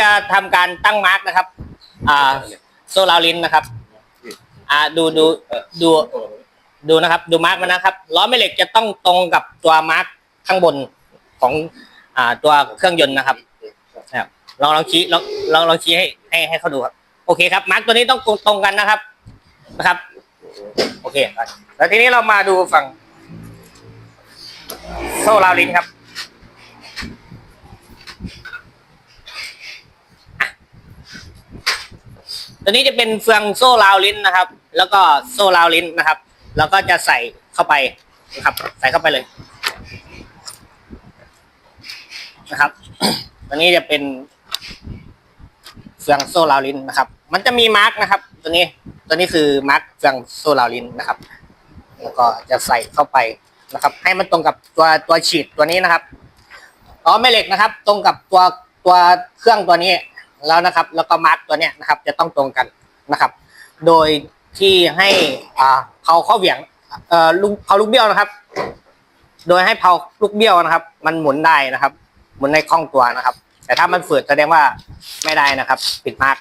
จะทำการตั้งมาร์กนะครับ อ่า โซลารินนะครับ อ่าดูดูดูดูนะครับ ดูมาร์กมันนะครับล้อแม่เหล็กจะต้องตรงกับตัวมาร์กข้างบนของอ่าตัวเครื่องยนต์นะครับนะครับลองลองชี้ลองลองลองชี้ให้ให้ให้เขาดูครับ โอเคครับมาร์กตัวนี้ต้องตรงกันนะครับนะครับ โอเคแล้วทีนี้เรามาดูฝั่งโซลารินครับ ตัวนี้จะเป็นเฟืองโซ่ราวลิ้นนะครับ แล้วก็โซ่ราวลิ้นนะครับ แล้วก็จะใส่เข้าไปนะครับ ใส่เข้าไปเลย นะครับตัวนี้จะเป็นเฟืองโซ่ราวลิ้นนะครับ มันจะมีมาร์กนะครับ ตัวนี้ตัวนี้คือมาร์กเฟืองโซ่ราวลิ้นนะครับ แล้วก็จะใส่เข้าไปนะครับ ให้มันตรงกับตัวตัวฉีดตัวนี้นะครับล้อแม่เหล็กนะครับ ตรงกับตัวตัวเครื่องตัวนี้ แล้วนะครับ แล้วก็มาร์กตัวเนี้ยนะครับ จะต้องตรงกันนะครับ โดยที่ให้อ่าเผาเข้าเหวี่ยงเอ่อลูกเผาลูกเบี้ยวนะครับ โดยให้เผาลูกเบี้ยวนะครับ มันหมุนได้นะครับ หมุนในคล่องตัวนะครับ แต่ถ้ามันฝืดแสดงว่าไม่ได้นะครับ ปิดมาร์ก